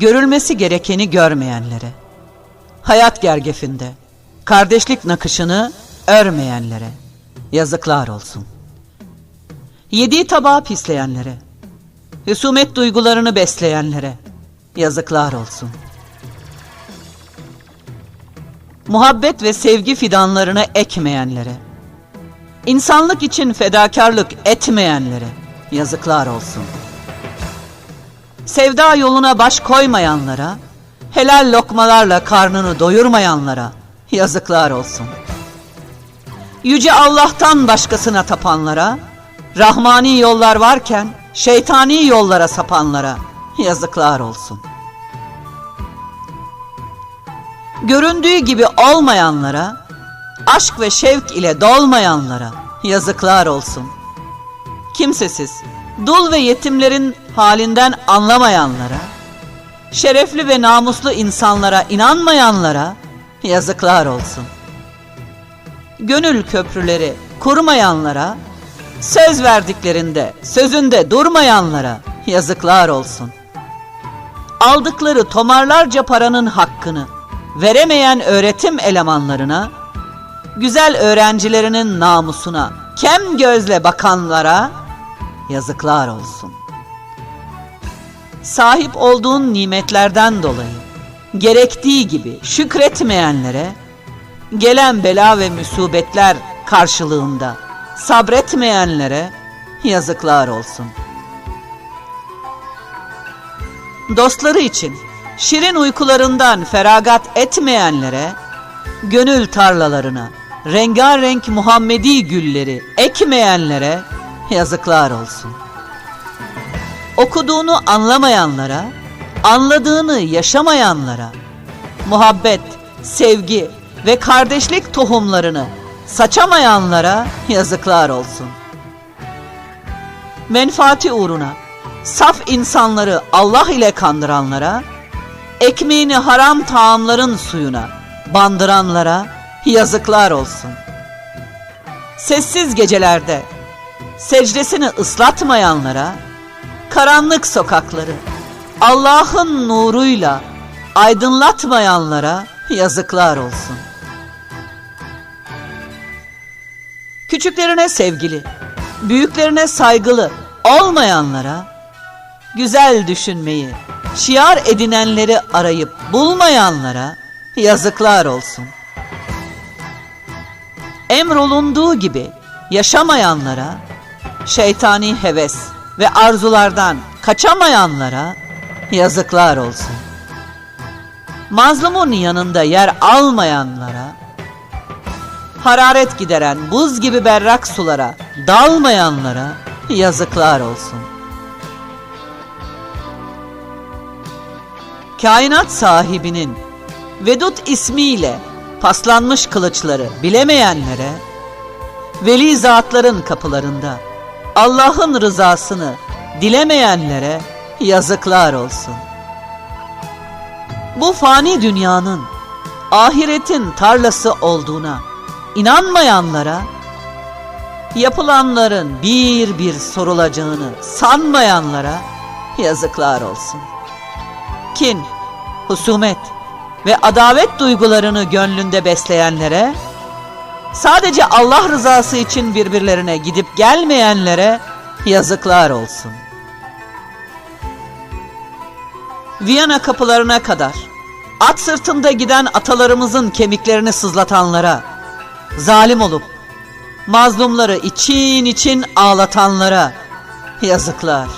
Görülmesi gerekeni görmeyenlere, hayat gergefinde, kardeşlik nakışını örmeyenlere yazıklar olsun. Yediği tabağı pisleyenlere, husumet duygularını besleyenlere yazıklar olsun. Muhabbet ve sevgi fidanlarını ekmeyenlere, insanlık için fedakarlık etmeyenlere yazıklar olsun.'' Sevda yoluna baş koymayanlara, helal lokmalarla karnını doyurmayanlara yazıklar olsun. Yüce Allah'tan başkasına tapanlara, rahmani yollar varken şeytani yollara sapanlara yazıklar olsun. Göründüğü gibi olmayanlara, aşk ve şevk ile dolmayanlara yazıklar olsun. Kimsesiz, dul ve yetimlerin halinden anlamayanlara, şerefli ve namuslu insanlara inanmayanlara yazıklar olsun. Gönül köprüleri kurmayanlara, söz verdiklerinde sözünde durmayanlara yazıklar olsun. Aldıkları tomarlarca paranın hakkını veremeyen öğretim elemanlarına, güzel öğrencilerinin namusuna kem gözle bakanlara yazıklar olsun. Sahip olduğun nimetlerden dolayı gerektiği gibi şükretmeyenlere gelen bela ve musibetler karşılığında sabretmeyenlere yazıklar olsun. Dostları için şirin uykularından feragat etmeyenlere gönül tarlalarına rengarenk Muhammedi gülleri ekmeyenlere yazıklar olsun. Okuduğunu anlamayanlara, anladığını yaşamayanlara, muhabbet, sevgi ve kardeşlik tohumlarını saçamayanlara yazıklar olsun. Menfaati uğruna saf insanları Allah ile kandıranlara, ekmeğini haram taamların suyuna bandıranlara yazıklar olsun. Sessiz gecelerde secdesini ıslatmayanlara, karanlık sokakları Allah'ın nuruyla aydınlatmayanlara yazıklar olsun. Küçüklerine sevgili, büyüklerine saygılı olmayanlara, güzel düşünmeyi, şiar edinenleri arayıp bulmayanlara yazıklar olsun. Emrolunduğu gibi yaşamayanlara, şeytani heves ve arzulardan kaçamayanlara yazıklar olsun. Mazlumun yanında yer almayanlara, hararet gideren buz gibi berrak sulara dalmayanlara yazıklar olsun. Kainat sahibinin Vedut ismiyle paslanmış kılıçları bilemeyenlere, veli zatların kapılarında Allah'ın rızasını dilemeyenlere yazıklar olsun. bu fani dünyanın ahiretin tarlası olduğuna inanmayanlara yapılanların bir bir sorulacağını sanmayanlara yazıklar olsun. Kin, husumet ve adavet duygularını gönlünde besleyenlere, sadece Allah rızası için birbirlerine gidip gelmeyenlere yazıklar olsun. Viyana kapılarına kadar at sırtında giden atalarımızın kemiklerini sızlatanlara, zalim olup mazlumları için için ağlatanlara yazıklar.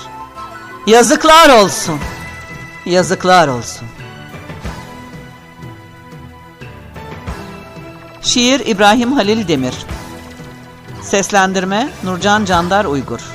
Yazıklar olsun. Yazıklar olsun. Şiir İbrahim Halil Demir. Seslendirme Nurcan Candar Uygur